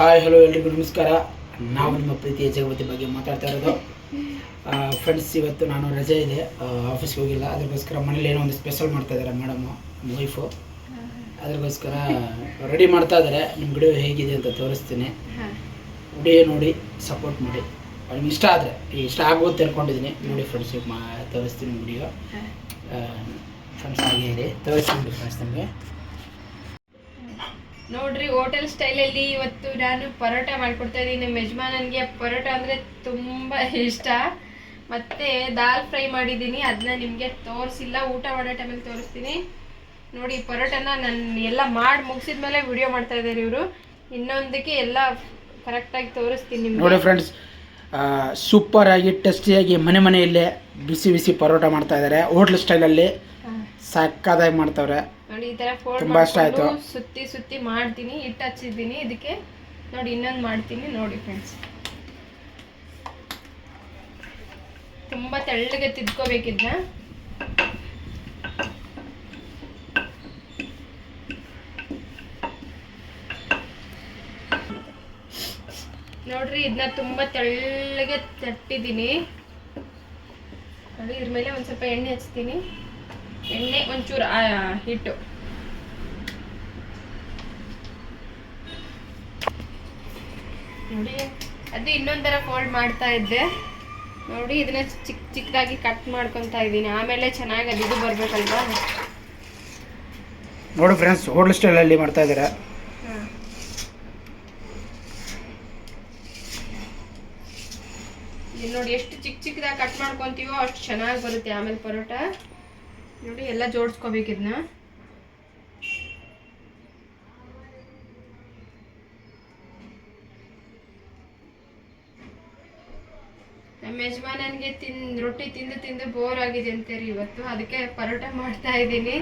Hi hello ಎಲ್ರಿಗೂ ನಮಸ್ಕಾರ. ನಾವು ನಿಮ್ಮ ಪ್ರೀತಿಯ ಜಗವತಿ ಬಗ್ಗೆ ಮಾತಾಡ್ತಾ ಇರೋದು. ಫ್ರೆಂಡ್ಸ್ ಇವತ್ತು ನಾನು ರಜೆ ಇದೆ. ಆಫೀಸ್ಗೆ ಹೋಗಿಲ್ಲ. ಅದಕ್ಕೋಸ್ಕರ ಮನೇಲಿ ಏನೋ ಒಂದು ಸ್ಪೆಷಲ್ ಮಾಡ್ತಾ ಇದ್ದಾರೆ ಮೇಡಮು ವೈಫು ಅದಕ್ಕೋಸ್ಕರ ರೆಡಿ ಮಾಡ್ತಾ ಇದ್ದಾರೆ. ನಿಮ್ಮ ವಿಡಿಯೋ ಹೇಗಿದೆ ಅಂತ ತೋರಿಸ್ತೀನಿ. ವಿಡಿಯೋ ನೋಡಿ ಸಪೋರ್ಟ್ ಮಾಡಿ. ನಿಮ್ಗೆ ಇಷ್ಟ ಆದರೆ ಇಷ್ಟ ಆಗ್ಬೋದು ತಿಳ್ಕೊಂಡಿದ್ದೀನಿ ನೋಡಿ ಫ್ರೆಂಡ್ಸ್ ಮಾ ತೋರಿಸ್ತೀನಿ ವಿಡಿಯೋ ಫ್ರೆಂಡ್ಸ್ ಹಾಗೆ ಇದೆ ತೋರಿಸ್ತೀನಿ ಫ್ರೆಂಡ್ಸ್ ನಿಮಗೆ. ನೋಡ್ರಿ ಹೋಟೆಲ್ ಸ್ಟೈಲಲ್ಲಿ ಇವತ್ತು ನಾನು ಪರೋಟ ಮಾಡ್ಕೊಡ್ತಾ ಇದ್ದೀನಿ. ನಮ್ಮ ಯಜಮಾನನ್ಗೆ ಪರೋಟ ಅಂದರೆ ತುಂಬ ಇಷ್ಟ. ಮತ್ತೆ ದಾಲ್ ಫ್ರೈ ಮಾಡಿದ್ದೀನಿ. ಅದನ್ನ ನಿಮಗೆ ತೋರಿಸಿಲ್ಲ. ಊಟ ಮಾಡೋ ಟೈಮಲ್ಲಿ ತೋರಿಸ್ತೀನಿ. ನೋಡಿ ಪರೋಟನ ನಾನು ಎಲ್ಲ ಮಾಡಿ ಮುಗಿಸಿದ ಮೇಲೆ ವಿಡಿಯೋ ಮಾಡ್ತಾ ಇದ್ದಾರೆ ಇವರು. ಇನ್ನೊಂದಕ್ಕೆ ಎಲ್ಲ ಕರೆಕ್ಟಾಗಿ ತೋರಿಸ್ತೀನಿ ನೋಡಿ ಫ್ರೆಂಡ್ಸ್ ಸೂಪರ್ ಆಗಿ ಟೇಸ್ಟಿಯಾಗಿ ಮನೆ ಮನೆಯಲ್ಲೇ ಬಿಸಿ ಬಿಸಿ ಪರೋಟ ಮಾಡ್ತಾ ಇದ್ದಾರೆ. ಹೋಟ್ಲ್ ಸ್ಟೈಲಲ್ಲಿ ಸಕ್ಕದಾಗಿ ಮಾಡ್ತಾವ್ರೆ. ನೋಡಿ ಈ ತರ ಫೋಲ್ಡ್ ಮಾಡ್ಕೊಂಡು ಸುತ್ತಿ ಸುತ್ತಿ ಮಾಡ್ತೀನಿ ಹಿಟ್ಟು ಹಚ್ಚಿದ್ದೀನಿ. ಇದಕ್ಕೆ ನೋಡಿ ಇನ್ನೊಂದು ಮಾಡ್ತೀನಿ. ನೋಡಿ ಫ್ರೆಂಡ್ಸ್ ತುಂಬಾ ತೆಳ್ಳಗೆ ತಿದ್ಕೋಬೇಕಿದ್ನ? ನೋಡ್ರಿ ಇದನ್ನ ತುಂಬಾ ತೆಳ್ಳಗೆ ತಟ್ಟಿದ್ದೀನಿ. ನೋಡಿ ಇದ್ರ ಮೇಲೆ ಒಂದ್ ಸ್ವಲ್ಪ ಎಣ್ಣೆ ಹಚ್ತೀನಿ. ಎಣ್ಣೆ ಒಂಚೂರು ಹಿಟ್ಟು. ನೋಡಿ ಅದು ಇನ್ನೊಂದರ ಫೋಲ್ಡ್ ಮಾಡ್ತಾ ಇದ್ದೆ. ನೋಡಿ ಇದನ್ನ ಚಿಕ್ಕ ಚಿಕ್ಕದಾಗಿ ಕಟ್ ಮಾಡ್ಕೊತಾ ಇದ್ದೀನಿ. ಆಮೇಲೆ ಚೆನ್ನಾಗಿ ಅದು ಇದು ಬರ್ಬೇಕಲ್ವಾ? ನೋಡಿ ಫ್ರೆಂಡ್ಸ್ ಹೋಟ್ಲ್ ಸ್ಟೈಲಲ್ಲಿ ಮಾಡ್ತಾ ಇದ್ದಾರೆ? ಇದು ನೋಡಿ ಎಷ್ಟು ಚಿಕ್ಕ ಚಿಕ್ಕದಾಗಿ ಕಟ್ ಮಾಡ್ಕೊತೀವೋ ಅಷ್ಟು ಚೆನ್ನಾಗಿ ಬರುತ್ತೆ ಆಮೇಲೆ ಪರೋಟ. ನೋಡಿ, ಎಲ್ಲ ಜೋಡಿಸ್ಕೋಬೇಕು ಇದನ್ನ ನಮ್ಮ ಯಜಮಾನನ್ಗೆ ತಿನ್, ರೊಟ್ಟಿ ತಿಂದು ತಿಂದು ಬೋರ್ ಆಗಿದೆ ಅಂತೀರಿ ಇವತ್ತು. ಅದಕ್ಕೆ ಪರೋಟ ಮಾಡ್ತಾ ಇದ್ದೀನಿ.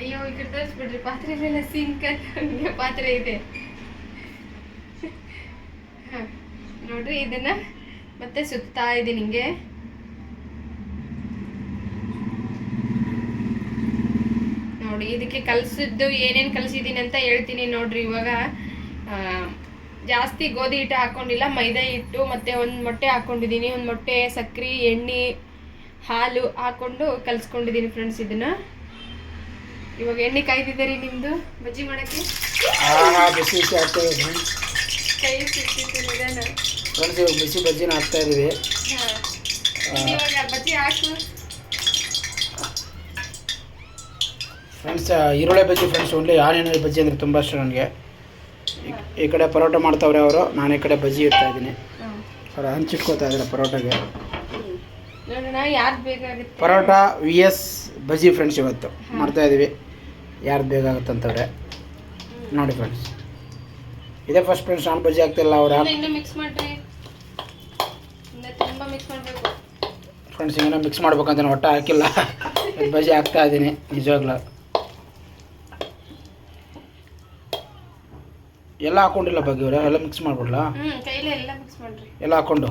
ಅಯ್ಯೋ, ಈ ಕಡೆ ತೋರಿಸ್ಬಿಡ್ರಿ. ಪಾತ್ರೆಲೆಲ್ಲ ಸಿಂಕ್ ಹಂಗೆ ಪಾತ್ರೆ ಇದೆ. ನೋಡ್ರಿ, ಇದನ್ನ ಮತ್ತೆ ಸುತ್ತಾ ಇದೆ ನಿಮಗೆ ನೋಡಿ ಇದಕ್ಕೆ ಕಲಸಿದ್ದು ಏನೇನು ಕಲಸಿದ್ದೀನಿ ಅಂತ ಹೇಳ್ತೀನಿ ನೋಡ್ರಿ ಇವಾಗ. ಆ, ಜಾಸ್ತಿ ಗೋಧಿ ಹಿಟ್ಟು ಹಾಕೊಂಡಿಲ್ಲ ಮೈದಾ ಹಿಟ್ಟು ಮತ್ತೆ ಒಂದು ಮೊಟ್ಟೆ ಹಾಕೊಂಡಿದ್ದೀನಿ. ಒಂದು ಮೊಟ್ಟೆ ಸಕ್ಕರೆ ಎಣ್ಣೆ ಹಾಲು ಹಾಕೊಂಡು ಕಲಿಸ್ಕೊಂಡಿದ್ದೀನಿ ಫ್ರೆಂಡ್ಸ್ ಇದನ್ನ. ಇವಾಗ ಎಣ್ಣೆ ಕಾಯ್ದಿದ್ದೀರಿ ನಿಮ್ಮದು ಬಜ್ಜಿ ಮಾಡೋಕ್ಕೆ? ಕೈ ಸಿಕ್ಕಿತ್ತು ನಿಧಾನ. ಫ್ರೆಂಡ್ಸ್ ಇವಾಗ ಬಿಸಿ ಬಜ್ಜಿನ ಹಾಕ್ತಾ ಇದ್ದೀವಿ. ಫ್ರೆಂಡ್ಸ್ ಈರುಳ್ಳಿ bajji friends only onion bajji ಅಂದರೆ ತುಂಬ ಇಷ್ಟ ನನಗೆ. ಈ ಕಡೆ ಪರೋಟ ಮಾಡ್ತಾವ್ರೆ ಅವರು ನಾನು ಈ ಕಡೆ ಬಜ್ಜಿ ಇಡ್ತಾ ಇದ್ದೀನಿ. ಅವ್ರು ಹಂಚಿಟ್ಕೋತಾ ಇದ್ದಾರೆ ಪರೋಟಗೆ. Parotta V S bajji friends ಇವತ್ತು. ಮಾಡ್ತಾ ಇದ್ದೀವಿ ಯಾರ್ದು ಬೇಕಾಗುತ್ತಂತವ್ರೆ. ನೋಡಿ ಫ್ರೆಂಡ್ಸ್ ಇದೇ ಫಸ್ಟ್ ಫ್ರೆಂಡ್ಸ್ ನಾನು ಬಜ್ಜಿ ಆಗ್ತಿಲ್ಲ ಅವ್ರು. ಮಿಕ್ಸ್ ತುಂಬಾ ಮಿಕ್ಸ್ ಮಾಡಬೇಕು. ಫ್ರೆಂಡ್ಸ್ ಏನೋ ಮಿಕ್ಸ್ ಮಾಡ್ಬೇಕಂತ ನಾನು ಒಟ್ಟು ಹಾಕಿಲ್ಲ. ಬಜ್ಜಿ ಹಾಕ್ತಾ ಇದ್ದೀನಿ ನಿಜವಾಗ್ಲೂ. ಎಲ್ಲ ಹಾಕೊಂಡಿಲ್ಲ ಬಗ್ಗೆ ಇವ್ರೆ ಎಲ್ಲ ಮಿಕ್ಸ್ ಮಾಡ್ಬಿಡ್ಲ? ಹ್ಮ್ ಕೈಲಿ ಎಲ್ಲ ಮಿಕ್ಸ್ ಮಾಡ್ರಿ. ಎಲ್ಲ ಹಾಕೊಂಡು?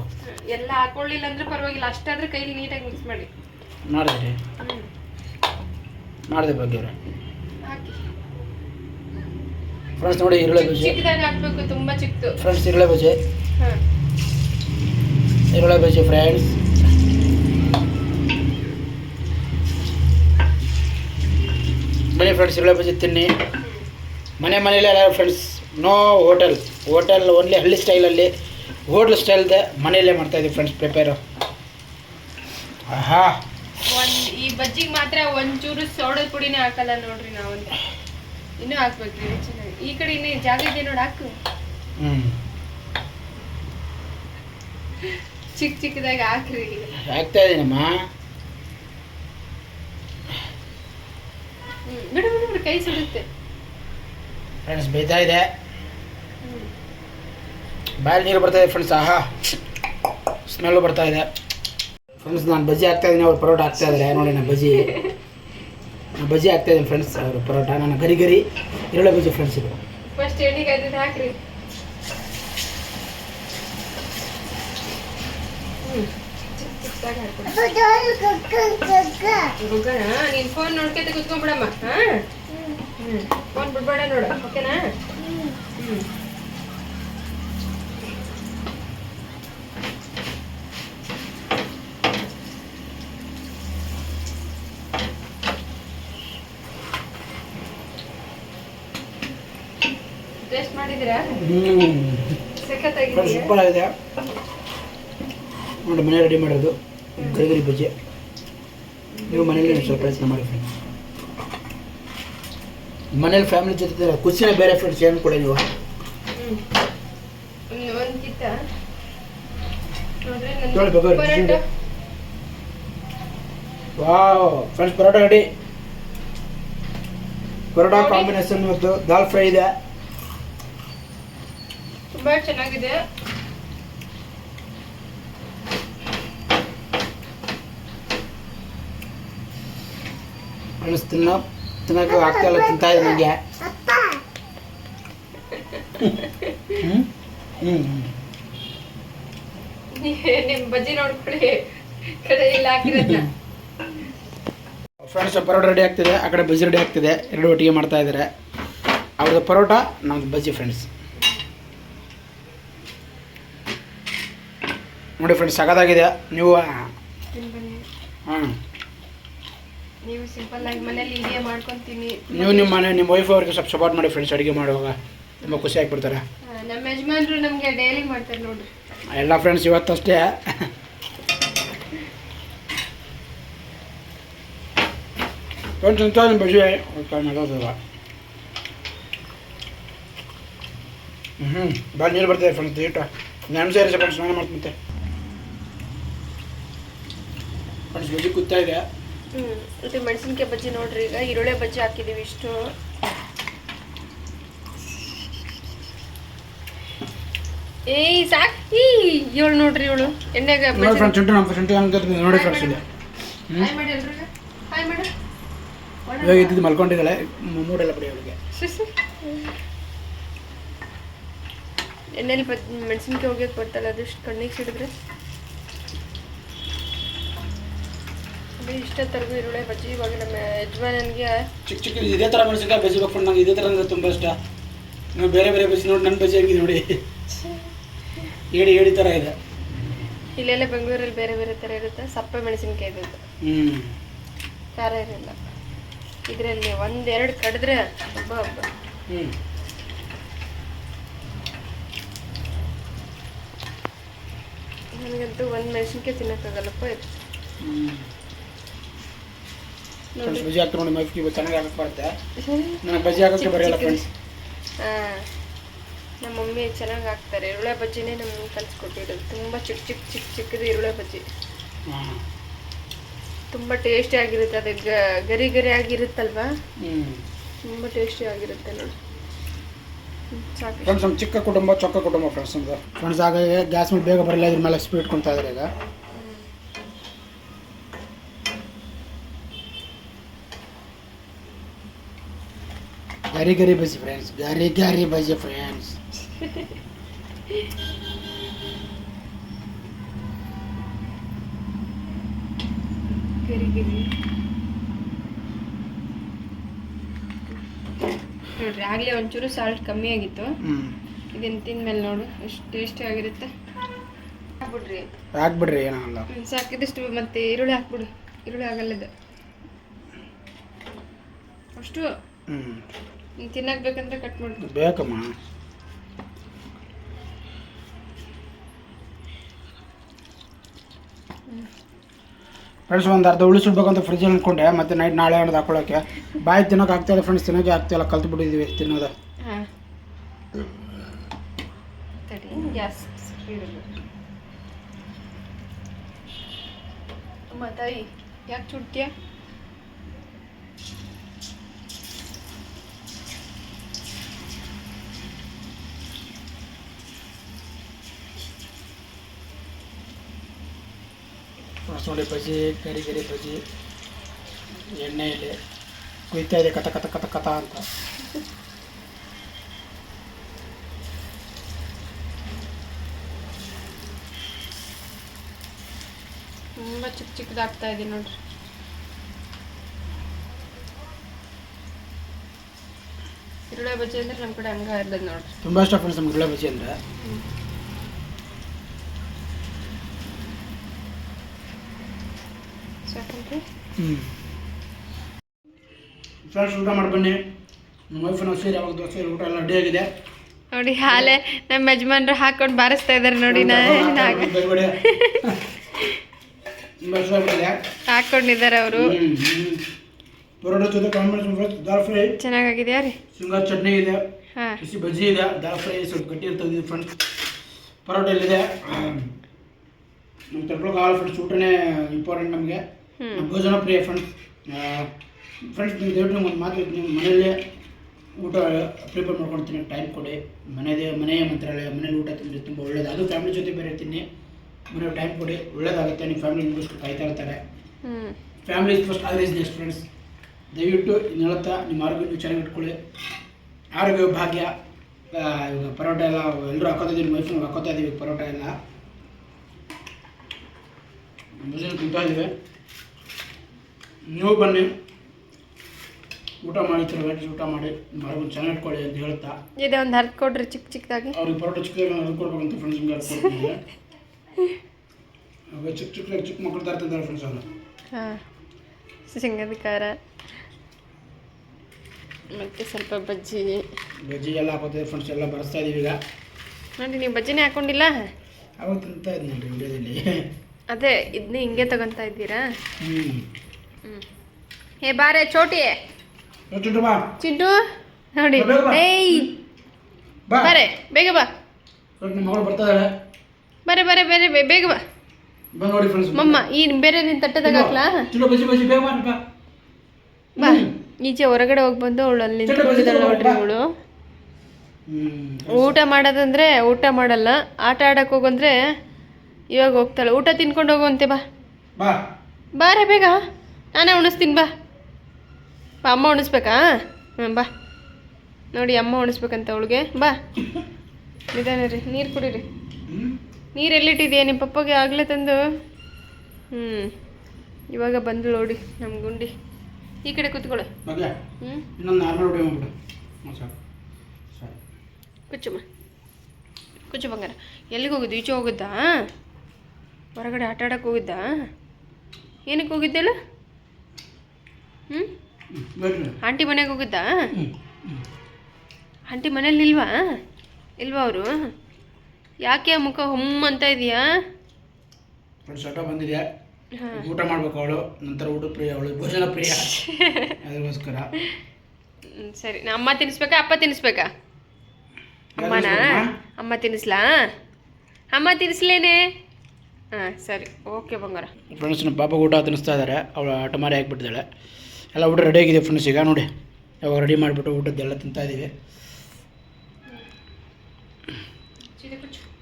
ಎಲ್ಲ ಹಾಕೊಳ್ಳಿಲ್ಲ ಅಂದ್ರೆ ಪರವಾಗಿಲ್ಲ. ಅಷ್ಟಾದ್ರೆ ಕೈಲಿ ನೀಟಾಗಿ ಮಿಕ್ಸ್ ಮಾಡಿ. ಮಾಡಿದ್ರಿ ಹ್ಮ್. ಮಾಡಿದೆ ಬಗ್ಗೆ ಇವ್ರೆ ಹಾಕಿ. ಫ್ರೆಂಡ್ಸ್ ನೋಡಿ ಈರುಳ್ಳಿ ಬಜ್ಜಿ. ಚಿಕ್ಕದಾಗಿ ಹಾಕ್ಬೇಕು ತುಂಬಾ ಚಿಕ್ಕದು ಫ್ರೆಂಡ್ಸ್ ಈರುಳ್ಳಿ ಬಜ್ಜಿ. ಹಾ ಬಜ್ಜಿ ಫ್ರೆಂಡ್ಸ್ ಬನ್ನಿ ಫ್ರೆಂಡ್ಸ್ ಇರೋಳ ಬಜ್ಜಿ ತಿನ್ನಿ. ಮನೆ ಮನೇಲಿ ಎಲ್ಲ friends no hotel hotel only ಹಳ್ಳಿ ಸ್ಟೈಲಲ್ಲಿ ಹೋಟ್ಲ್ ಸ್ಟೈಲ್ದೆ ಮನೆಯಲ್ಲೇ ಮಾಡ್ತಾ ಇದ್ದೀವಿ ಫ್ರೆಂಡ್ಸ್ ಪ್ರಿಪೇರು ಆಹಾ. ಒಂದ್ ಈ ಬಜ್ಜಿಗೆ ಮಾತ್ರ ಒಂಚೂರು ಸೋಡದ ಪುಡಿನೇ ಹಾಕಲ್ಲ ನೋಡ್ರಿ ನಾವು ಇನ್ನೂ ಹಾಕ್ಬೇಕ್ರಿ ಚೆನ್ನಾಗಿ ಈ ಕಡೆ ಇನ್ನೂ ಜಾಗ ಇದೆ ನೋಡಿ ಹಾಕು. ಹ್ಞೂ ಚಿಕ್ಕ ಚಿಕ್ಕದಾಗಿ ಹಾಕ್ರಿ ಹಾಕ್ತಾ ಇದ್ದೀನಮ್ಮ ಬಿಡು ಬಿಡು ಬಿಡು ಕೈ ಸುಡುತ್ತೆ. ಫ್ರೆಂಡ್ಸ್ ಬೇಯ್ತಾ ಇದೆ. ಬಾಯಲ್ಲಿ ನೀರು ಬರ್ತಾ ಇದೆ ಫ್ರೆಂಡ್ಸ್ ಆಹಾ. ಸ್ಮೆಲ್ಲು ಬರ್ತಾ ಇದೆ. ಫ್ರೆಂಡ್ಸ್ ನಾನು ಬಜ್ಜಿ ಹಾಕ್ತಾ ಇದ್ದೀನಿ ಅವ್ರು ಪರೋಟ ಹಾಕ್ತಾ ಇದ್ದಾರೆ ನೋಡಿ ನಾನು ಬಜ್ಜಿ. ನಾನು ಬಜ್ಜಿ ಹಾಕ್ತಾ ಇದ್ದೀನಿ ಫ್ರೆಂಡ್ಸ್ ಅವರು ಪರೋಟ. ನಾನು ಗರಿ ಗರಿ ಈರುಳ್ಳಿ ಬಜ್ಜಿ ಫ್ರೆಂಡ್ಸ್ ಇದು. ಫಸ್ಟ್ ಎಣ್ಣೆಗೆ ಹಾಕ್ರಿ. ಹಾಕ್ಬಿಡು. ಗುಗ್ಗಣ ನೀನ್ ಫೋನ್ ನೋಡ್ಕೊತ ಕುತ್ಕೊಂಡ್ಬಿಡಮ್ಮ ಹಾ? ಹ್ಮ್ ಫೋನ್ ಬಿಡ್ಬೇಡ ನೋಡು ಓಕೆನಾ? ಹ್ಞೂ ಟೇಸ್ಟ್ ಹ್ಮ್. ಸೂಪರ್ ಆಗಿದೆ ನೋಡಿ ಮನೆ ರೆಡಿ ಮಾಡೋದು ಗರಿಗರಿ ಬಜ್ಜಿ. ನೀವು ಮನೇಲಿ ಸ್ವಲ್ಪ ಪ್ರಯತ್ನ ಮಾಡಿ ಫ್ರೆಂಡ್ಸ್ ಮನೇಲಿ ಫ್ಯಾಮಿಲಿ ಜೊತೆ ಖುಷಿನ ಬೇರೆ ಫ್ರೆಂಡ್ಸ್ ಏನು ಕೊಡಿ ನೀವು? Wow friends parotta ready parotta. Combination ಮತ್ತು ದಾಲ್ ಫ್ರೈ ಇದೆ. ತುಂಬಾ ಚೆನ್ನಾಗಿದೆ. ಫ್ರೆಂಡ್ಸ್ ತಿನ್ನೋ ತಿನ್ನಕ್ಕೆ ಆಗ್ತಾ ಇಲ್ಲ ತಿಂತಾ ಇದೆ ನನಗೆ ಹ್ಞೂ ಹ್ಞೂ ಬಜ್ಜಿ ನೋಡ್ಕೊಳ್ಳಿ. ಕಡೆ ಇಲ್ಲ ಹಾಕಿರೋದ್ನ ಫ್ರೆಂಡ್ಸ್ ಪರೋಟ ರೆಡಿ ಆಗ್ತಿದೆ. ಆ ಕಡೆ ಬಜ್ಜಿ ರೆಡಿ ಆಗ್ತಿದೆ. ಎರಡು ಒಟ್ಟಿಗೆ ಮಾಡ್ತಾ ಇದ್ದಾರೆ. ಅವ್ರದ್ದು ಪರೋಟ ನಮ್ದು ಬಜ್ಜಿ ಫ್ರೆಂಡ್ಸ್ ನೋಡಿ ಫ್ರೆಂಡ್ಸ್ ಸಗದಾಗಿದೆ. ನೀವು ಹಾಂ ನೀವು ಸಿಂಪಲ್ ಆಗಿ ಮನೇಲಿ ಹೀಗೆ ಮಾಡ್ಕೊಂತೀನಿ. ನೀವು ನಿಮ್ಮ ಮನೆ ನಿಮ್ಮ ವೈಫ್ ಅವ್ರಿಗೆ ಸ್ವಲ್ಪ ಸಪೋರ್ಟ್ ಮಾಡಿ ಫ್ರೆಂಡ್ಸ್ ಅಡುಗೆ ಮಾಡುವಾಗ ತುಂಬ ಖುಷಿ ಆಗ್ಬಿಡ್ತಾರೆ. ನಮ್ಮ ಯಜಮಾನ್ರು ನಮಗೆ ಡೈಲಿ ಮಾಡ್ತಾರೆ ನೋಡ್ರಿ. ಎಲ್ಲ ಫ್ರೆಂಡ್ಸ್ ಇವತ್ತಷ್ಟೇ. ಫ್ರೆಂಡ್ಸ್ ಅಂತ ನಿಮ್ಮ ಬಜೆ ಮಾಡೋದಿಲ್ಲ. ಹ್ಞೂ ಭಾಳ ನೀರು ಬರ್ತಾರೆ ಫ್ರೆಂಡ್ಸ್ ದೀಟ ನಾನು ಸೇರಿ ಫ್ರೆಂಡ್ಸ್ ಸ್ನಾನ ಮಾಡ್ತಂತೆ ಫ್ರೆಂಡ್ಸ್ ಬಜೆ ಕೂತಾ ಇದೆ ಹ್ಮ್ ಇದು ಮೆಣಸಿನ್ಕಾಯಿ ಬಜ್ಜಿ ನೋಡ್ರಿ ಈಗ ಈರುಳ್ಳಿ ಬಜ್ಜಿ ಹಾಕಿದೀವಿ ಇಷ್ಟು. ಏಯ್ ಸಾಕಿ. ಇವಳು ನೋಡ್ರಿ ಇವಳು. ಎಣ್ಣೆಗೆ ನೋಡಿ ಫ್ರೆಂಡ್ಸ್ ಚುಂಟು ನಮ್ಮ ಫ್ರೆಂಡ್ ಹಂಗೆ ನೋಡಿ ಫ್ರೆಂಡ್ಸ್ ಇದೆ ಹ್ಞೂ ಹಾಯ್ ಮಾಡಿ ಎಲ್ರಿಗೂ. ಹಾಯ್ ಮಾಡು. ಇವಾಗ ಇದ್ದಿದ್ದು ಮಲ್ಕೊಂಡಿದ್ದಾಳೆ. ಮೂಡೆಲ್ಲ ಬಿಡಿ ಅವಳಿಗೆ. ಎಣ್ಣೆಲಿ ಬದ್ ಮೆಣಸಿನ್ಕಾಯಿ ಹೋಗ್ಯಕ್ಕೆ ಬರ್ತಲ್ಲ ಅದಷ್ಟು ಕಣ್ಣಿಗೆ ಸಿಡಿದ್ರೆ. ಅದೇ ಇಷ್ಟೊತ್ತರೆಗೂ ಈರುಳ್ಳಿ ಬಜ್ಜಿ ಇವಾಗ ನಮ್ಮ ಯಜಮಾನನಿಗೆ ಚಿಕ್ಕ ಚಿಕ್ಕ ಇದೇ ಥರ ಮೆಣಸಿನ್ಕಾಯಿ ಬಜ್ಜಿ ಬೇಕು ನಂಗೆ ಇದೇ ಥರ ಅಂದರೆ ತುಂಬ ಇಷ್ಟ. ನೀವು ಬೇರೆ ಬೇರೆ ಬಜ್ಜಿ ನೋಡಿ ನನ್ನ ಬಜ್ಜಿ ಹೆಂಗಿದೆ ನೋಡಿ. ಏಡಿ ಏಡಿ ಥರ ಇದೆ. ಇಲ್ಲೆಲ್ಲ ಬೆಂಗಳೂರಲ್ಲಿ ಬೇರೆ ಬೇರೆ ಥರ ಇರುತ್ತೆ. ಸಪ್ಪೆ ಮೆಣಸಿನ್ಕಾಯಿ ಇದು ಹ್ಞೂ ಖಾರ ಇರಲ್ಲ ಇದರಲ್ಲಿ ಒಂದೆರಡು ಕಡಿದ್ರೆ ಹಬ್ಬ ಹಬ್ಬ ಹ್ಞೂ ನನಗಂತೂ ಒಂದು ಮೆಣಸಿನ್ಕಾಯಿ ತಿನ್ನೋಕ್ಕಾಗಲ್ಲಪ್ಪ ಇದು. ಫ್ರೆಂಡ್ಸ್ ನೋಡಿ ಬಜ್ಜಿ ಹಾಕಿ ನೋಡಿ ಮೈಫ್ಗೆ ಚೆನ್ನಾಗಿ ಹಾಕಕ್ಕೆ ಬರುತ್ತೆ. ನನಗೆ ಬಜ್ಜಿ ಹಾಕೋಕ್ಕೆ ಬರೆಯಲ್ಲ ಫ್ರೆಂಡ್ಸ್ ಹಾಂ. ನಮ್ಮ ಮಮ್ಮಿ ಚೆನ್ನಾಗಿ ಹಾಕ್ತಾರೆ. ಈರುಳ್ಳಿ ಬಜ್ಜಿನೇ ನಮ್ಗೆ ಕಲಿಸ್ಕೊಟ್ಟಿರೋದು ತುಂಬ ಚಿಕ್ಕ ಚಿಕ್ಕ ಚಿಕ್ಕ ಚಿಕ್ಕದು ಈರುಳ್ಳಿ ಬಜ್ಜಿ. ತುಂಬ ಟೇಸ್ಟಿ ಆಗಿರುತ್ತೆ. ಅದು ಗ- ಗರಿ ಗರಿ ಆಗಿರುತ್ತಲ್ವಾ? ಹ್ಞೂ ತುಂಬ ಟೇಸ್ಟಿ ಆಗಿರುತ್ತೆ ನೋಡಿ. ಫ್ರೆಂಡ್ಸ್ ನಮ್ಮ ಚಿಕ್ಕ ಕುಟುಂಬ ಚೊಕ್ಕ ಕುಟುಂಬ ಫ್ರೆಂಡ್ಸ್ ನಮ್ದು. ಫ್ರೆಂಡ್ಸ್ ಹಾಗಾಗಿ ಗ್ಯಾಸ್ ಮೇಲೆ ಬೇಗ ಬರಲ್ಲ. ಇದ್ರ ಮೇಲೆ ಸ್ಪೀಡ್ ಇಟ್ಕೊತಾ ಇದ್ದಾರೆ ಈಗ. ಗರಿ ಗರಿ ಬಜಿ ಫ್ರೆಂಡ್ಸ್ ಗರಿ ಗರಿ ಬಜಿ ಫ್ರೆಂಡ್ಸ್ ನೋಡ್ರಿ ಆಗಲೇ ಒಂಚೂರು ಸಾಲ್ಟ್ ಕಮ್ಮಿ ಆಗಿತ್ತು. ಇದನ್ನ ತಿಂದ್ಮೇಲೆ ನೋಡು ಎಷ್ಟು ಟೇಸ್ಟಿ ಆಗಿರುತ್ತೆ. ಹಾಕ್ಬಿಡ್ರಿ. ಹಾಕ್ಬಿಡ್ರಿ ಏನಾಗಲ್ಲ ಸಾಕಿದಷ್ಟು ಮತ್ತೆ ಈರುಳ್ಳಿ ಹಾಕ್ಬಿಡು. ಈರುಳ್ಳಿ ಆಗಲ್ಲ ಇದು. ಅಷ್ಟು. ಹ್ಞೂ ನೀನ್ ತಿನ್ನಕ್ ಬೇಕಂದ್ರೆ ಕಟ್ ಮಾಡಿ ಬೇಕಮ್ಮ. ಫ್ರೆಂಡ್ಸ್ ಒಂದು ಅರ್ಧ ಉಳಿಸಿಡ್ಬೇಕಂತ ಫ್ರಿಜ್ಜಲ್ಲಿ ಅನ್ಕೊಂಡೆ ಮತ್ತೆ ನೈಟ್ ನಾಳೆ ಅನ್ನೋದು ಹಾಕೊಳ್ಳೋಕೆ ಬಾಯಿ ತಿನ್ನೋಕೆ ಆಗ್ತಾಯಿಲ್ಲ ಫ್ರೆಂಡ್ಸ್ ತಿನ್ನೋಕೆ ಆಗ್ತಾಯಿಲ್ಲ ಕಲ್ತು ಬಿಟ್ಟಿದ್ದೀವಿ ತಿನ್ನೋದು. ತಾಯಿ ಯಾಕೆ ಚುಟ್ತೀಯ ನೋಡಿ ಬಜ್ಜಿ ಗರಿ ಗರಿ ಬಜ್ಜಿ ಎಣ್ಣೆಯಲ್ಲಿ ಕುಯ್ತಾ ಇದೆ ಕಥ ಕಥ ಕಥ ಕಥ ಅಂತ. ತುಂಬ ಚಿಕ್ಕ ಚಿಕ್ಕದಾಗ್ತಾ ಇದೆ ನೋಡ್ರಿ. ಇರುಳೆ ಬಜ್ಜಿ ಅಂದ್ರೆ ನಮ್ಮ ಕಡೆ ಹಂಗ ಇರ್ತದೆ ನೋಡ್ರಿ. ತುಂಬ ಇಷ್ಟ ಫ್ರೆಂಡ್ಸ್ ನಮ್ಗೆ ಇರುಳೆ ಬಜ್ಜಿ ಅಂದರೆ. ಹ್ಞೂ ಫ್ರೆಂಡ್ಸ್ ಊಟ ಮಾಡಿ ಬನ್ನಿ. ನಮ್ಮ ವೈಫ್ ಸೇರಿ ಅವಾಗ ದೋಸೆ ಊಟ ಎಲ್ಲ ರೆಡಿ ಆಗಿದೆ. ನೋಡಿ ಹಾಲೆ ನಮ್ಮ ಯಜಮಾನ್ರು ಹಾಕೊಂಡು ಬಾರಿಸ್ತಾ ಇದ್ದಾರೆ ನೋಡಿ ಹಾಕೊಂಡಿದ್ದಾರೆ ಅವರು. ಚೆನ್ನಾಗಿದೆಯಾ ರೀ? ಶೇಂಗಾ ಚಟ್ನಿ ಇದೆ. ಬಿಸಿ ಬಜ್ಜಿ ಇದೆ. ದಾಲ್ ಫ್ರೈ ಸ್ವಲ್ಪ ಗಟ್ಟಿ ಇರ್ತದೆ ಫ್ರೆಂಡ್ಸ್ ಪರೋಟ ಇಲ್ಲಿದೆ ನಮ್ಮ ತಗೊಳ್ಳೋ ಕಾಲ ಫ್ರೆಂಡ್ಸ್ ಊಟನೇ ಇಂಪಾರ್ಟೆಂಟ್ ನಮಗೆ. ಭೋಜನ ಪ್ರಿಯ ಫ್ರೆಂಡ್ಸ್ ಫ್ರೆಂಡ್ಸ್ ನೀವು ದಯವಿಟ್ಟು ಒಂದು ಮಾತು ನಿಮ್ಮ ಮನೆಯಲ್ಲೇ ಊಟ ಪ್ರಿಪೇರ್ ಮಾಡ್ಕೊಳ್ತೀನಿ ಟೈಮ್ ಕೊಡಿ. ಮನೆಯದೇ ಮನೆಯ ಮಂತ್ರಾಲಯ ಮನೇಲಿ ಊಟ ತಿಂದರೆ ತುಂಬ ಒಳ್ಳೇದು. ಅದು ಫ್ಯಾಮಿಲಿ ಜೊತೆ ಬೇರೆ ಇರ್ತೀನಿ. ಮನೆ ಟೈಮ್ ಕೊಡಿ. ಒಳ್ಳೇದಾಗುತ್ತೆ. ನಿಮ್ಮ ಫ್ಯಾಮಿಲಿ ನಿಮಗೋಸ್ಕರ ಕಾಯ್ತಾ ಇರ್ತಾರೆ. Family first always next friends ದಯವಿಟ್ಟು ಇನ್ನು ಹೇಳುತ್ತಾ ನಿಮ್ಮ ಆರೋಗ್ಯ ಚೆನ್ನಾಗಿ ಇಟ್ಕೊಳ್ಳಿ. ಆರೋಗ್ಯ ಭಾಗ್ಯ. ಇವಾಗ ಪರೋಟ ಎಲ್ಲ ಎಲ್ಲರೂ ಹಾಕೋತಾ ಇದ್ದೀವಿ ವೈಫ್ ಹಾಕೋತಾ ಇದ್ದೀವಿ ಪರೋಟ ಎಲ್ಲ. ತಿಂತಾ ಇದ್ದೀವಿ. ನೀವು ಬನ್ನಿ. ಊಟ ಮಾಡಿ ತಿರುಗಾಡಿ ಊಟ ಮಾಡಿ ಆರೋಗ್ಯ ಚೆನ್ನಾಗಿ ಇಟ್ಕೊಳ್ಳಿ ಅಂತ ಹೇಳ್ತಾ. ಇದೆ ಒಂದು ಹರ್ದು ಕೊಡ್ರಿ ಚಿಕ್ಕ ಚಿಕ್ಕದಾಗಿ ಅವ್ರಿಗೆ ಪರೋಟ ಚಿಕ್ಕದಾಗಿ ಹರ್ದು ಕೊಡ್ಬೇಕಂತ ಫ್ರೆಂಡ್ಸ್ ಹಿಂಗೆ ಕೊಡ್ತಿದ್ದೆ ಅವಾಗ ಚಿಕ್ಕ ಚಿಕ್ಕ ಚಿಕ್ಕ ಮಕ್ಕಳು ತರ್ತಿದ್ದಾರೆ ಫ್ರೆಂಡ್ಸ್ ಅವರು. ಹಾಂ ಶೇಂಗದ ಖಾರ ಮತ್ತು ಸ್ವಲ್ಪ ಬಜ್ಜಿ. ಬಜ್ಜಿ ಎಲ್ಲ ಹಾಕೋತಿದ್ದೆ ಫ್ರೆಂಡ್ಸ್ ಎಲ್ಲ ಬರೆಸ್ತಾ ಇದೀವಿ ಈಗ. ನೋಡಿ ನೀವು ಬಜ್ಜಿನೇ ಹಾಕೊಂಡಿಲ್ಲ? ಅವಾಗ ತಿಂತಾ ನೋಡಿ ವಿಡಿಯೋದಲ್ಲಿ ಅದೇ ಇದನ್ನ ಹಿಂಗೆ ತಗೊತಾ ಇದ್ದೀರಾ? ಹ್ಞೂ ಏ ಬಾರೆ ಚೋಟಿ. ಚಿಂಟು ನೋಡಿ. ಏಯ್. ಬಾರೆ ಬೇಗ ಬಾ. ಬರೇ ಬರೇ ಬರೆ ಬೇಗ ಬಾ. ಮಮ್ಮ ಈ ಬೇರೆ ನಿನ್ನ ತಟ್ಟದಾಗ ಹಾಕ್ಲಾ? ಬಾ ಈಚೆ ಹೊರಗಡೆ ಹೋಗಿ ಬಂದು ಅವಳು ಅಲ್ಲಿ ನೋಡ್ರಿ ಅವಳು ಊಟ ಮಾಡೋದಂದ್ರೆ ಊಟ ಮಾಡಲ್ಲ. ಆಟ ಆಡಕ್ಕೆ ಹೋಗಂದ್ರೆ ಇವಾಗ ಹೋಗ್ತಾಳೆ. ಊಟ ತಿನ್ಕೊಂಡು ಹೋಗುವಂತೆ ಬಾ. ಬಾರೆ ಬೇಗ. ನಾನೇ ಉಣಿಸ್ತೀನಿ ಬಾ. ಬಾ ಅಮ್ಮ ಉಣಿಸ್ಬೇಕಾ? ಹ್ಞೂ ಬಾ. ನೋಡಿ ಅಮ್ಮ ಉಣಿಸ್ಬೇಕಂತ ಅವಳಿಗೆ. ಬಾ. ನಿಧಾನ ರೀ ನೀರು ಕುಡೀರಿ. ನೀರು ಎಲ್ಲಿಟ್ಟಿದೆಯಾ? ನಿಮ್ಮ ಪಪ್ಪಗೆ ಆಗಲೇ ತಂದು. ಹ್ಞೂ ಇವಾಗ ಬಂದು ನೋಡಿ ನಮ್ಮ ಗುಂಡಿ. ಈ ಕಡೆ ಕೂತ್ಕೊಳ್ಳು. ಕುಚ್ಚಮ್ಮ ಕುಚ್ಚು ಬಂಗಾರ. ಎಲ್ಲಿಗೆ ಹೋಗಿದ್ದು? ಈಚೆ ಹೋಗಿದ್ದಾ? ಹೊರಗಡೆ ಆಟ ಆಡೋಕ್ಕೆ ಹೋಗಿದ್ದಾ? ಏನಕ್ಕೆ ಹೋಗಿದ್ದೆಲ್ಲ? ಹ್ಞೂ ಆಂಟಿ ಮನೆಗೆ ಹೋಗಿದ್ದಾ? ಆಂಟಿ ಮನೇಲಿ ಇಲ್ವಾ? ಇಲ್ವಾ ಅವರು? ಯಾಕೆ ಮುಖ ಹೊಮ್ಮ ಅಂತ ಇದೆಯಾ? ಸೊಟ ಆಟ ಬಂದಿದೆ ಹಾಂ. ಊಟ ಮಾಡಬೇಕು ಅವಳು. ನಂತರ ಊಟ ಪ್ರಿಯ ಅವಳು ಭೋಜನ ಪ್ರಿಯ. ಅದಕ್ಕೋಸ್ಕರ. ಸರಿ. ನಾ ಅಮ್ಮ ತಿನ್ನಿಸ್ಬೇಕಾ ಅಪ್ಪ ತಿನ್ನಿಸ್ಬೇಕಾ ಅಮ್ಮನಾ? ಅಮ್ಮ? ತಿನ್ನಿಸ್ಲಾ ಅಮ್ಮ ತಿನ್ನಿಸ್ಲೇನೆ ಹಾಂ ಸರಿ. ಓಕೆ ಬಂಗಾರ. ಫ್ರೆಂಡ್ಸ್ ನಮ್ಮ ಪಾಪ ಊಟ ತಿನ್ನಿಸ್ತಾ ಇದ್ದಾರೆ ಅವಳು ಆಟ ಮಾರಿ ಹಾಕ್ಬಿಟ್ಟಿದ್ದಾಳೆ ಎಲ್ಲ ಊಟ ರೆಡಿ ಆಗಿದೆ ಫ್ರೆಂಡ್ಸ್ ಈಗ ನೋಡಿ. ಯಾವಾಗ ರೆಡಿ ಮಾಡಿಬಿಟ್ಟು ಊಟದ್ದೆಲ್ಲ ತಿಂತಾ ಇದ್ದೀವಿ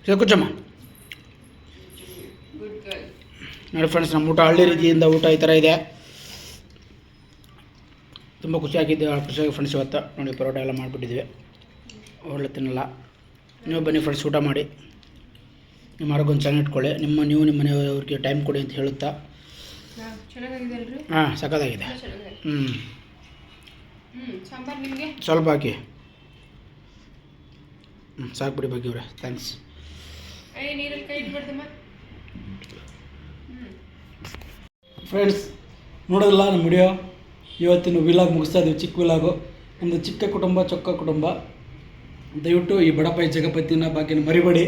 ಇದು ಕುಚ್ಚಮ್ಮ. ನೋಡಿ ಫ್ರೆಂಡ್ಸ್ ನಮ್ಮ ಊಟ ಹಳ್ಳಿ ರೀತಿಯಿಂದ ಊಟ ಈ ಥರ ಇದೆ. ತುಂಬ ಖುಷಿ ಆಗಿದ್ದೆ ಖುಷಿಯಾಗಿ ಫ್ರೆಂಡ್ಸ್ ಇವತ್ತು. ನೋಡಿ ಪರೋಟ ಎಲ್ಲ ಮಾಡಿಬಿಟ್ಟಿದ್ವಿ. ಒಳ್ಳೆ ತಿನ್ನಲ್ಲ. ನೀವು ಬನ್ನಿ ಫ್ರೆಂಡ್ಸ್ ಊಟ ಮಾಡಿ. ನಿಮ್ಮ ಆರೋಗ್ಯ ಚೆನ್ನಾಗಿ ಇಟ್ಕೊಳ್ಳಿ ನಿಮ್ಮ, ನೀವು ನಿಮ್ಮ ಮನೆಯವ್ರಿಗೆ ಟೈಮ್ ಕೊಡಿ ಅಂತ ಹೇಳುತ್ತಾ. ಹಾಂ ಸಖತ್ತಾಗಿದೆ. ಹ್ಞೂ ಸ್ವಲ್ಪ ಹಾಕಿ. ಹ್ಞೂ ಸಾಕು ಬಿಡಿ ಬಗ್ಗೆ ಥ್ಯಾಂಕ್ಸ್ ಫ್ರೆಂಡ್ಸ್ ನೋಡೋದಿಲ್ಲ ನಮ್ಮ ವಿಡಿಯೋ ಇವತ್ತಿನ ವಿಲಾಗ್ ಮುಗಿಸ್ತಾ ಇದ್ದೀವಿ ಚಿಕ್ಕ ವಿಲಾಗು ನಮ್ಮದು ಚಿಕ್ಕ ಕುಟುಂಬ ಚೊಕ್ಕ ಕುಟುಂಬ. ದಯವಿಟ್ಟು ಈ ಬಡಪಾಯಿ ಜಗಪತಿನ ಬಾಕಿನ ಮರಿಬೇಡಿ.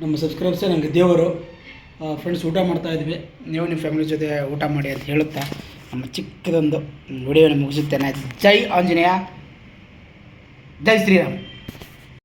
ನಮ್ಮ ಸಬ್ಸ್ಕ್ರೈಬ್ಸೇ ನನಗೆ ದೇವರು. ಫ್ರೆಂಡ್ಸ್ ಊಟ ಮಾಡ್ತಾ ಇದ್ವಿ. ನೀವು ನಿಮ್ಮ ಫ್ಯಾಮಿಲಿ ಜೊತೆ ಊಟ ಮಾಡಿ ಅಂತ ಹೇಳುತ್ತಾ, ನಮ್ಮ ಚಿಕ್ಕದೊಂದು ವಿಡಿಯೋನ ಮುಗಿಸುತ್ತೇನೆ. ಜೈ ಆಂಜನೇಯ, ಜೈ ಶ್ರೀರಾಮ್.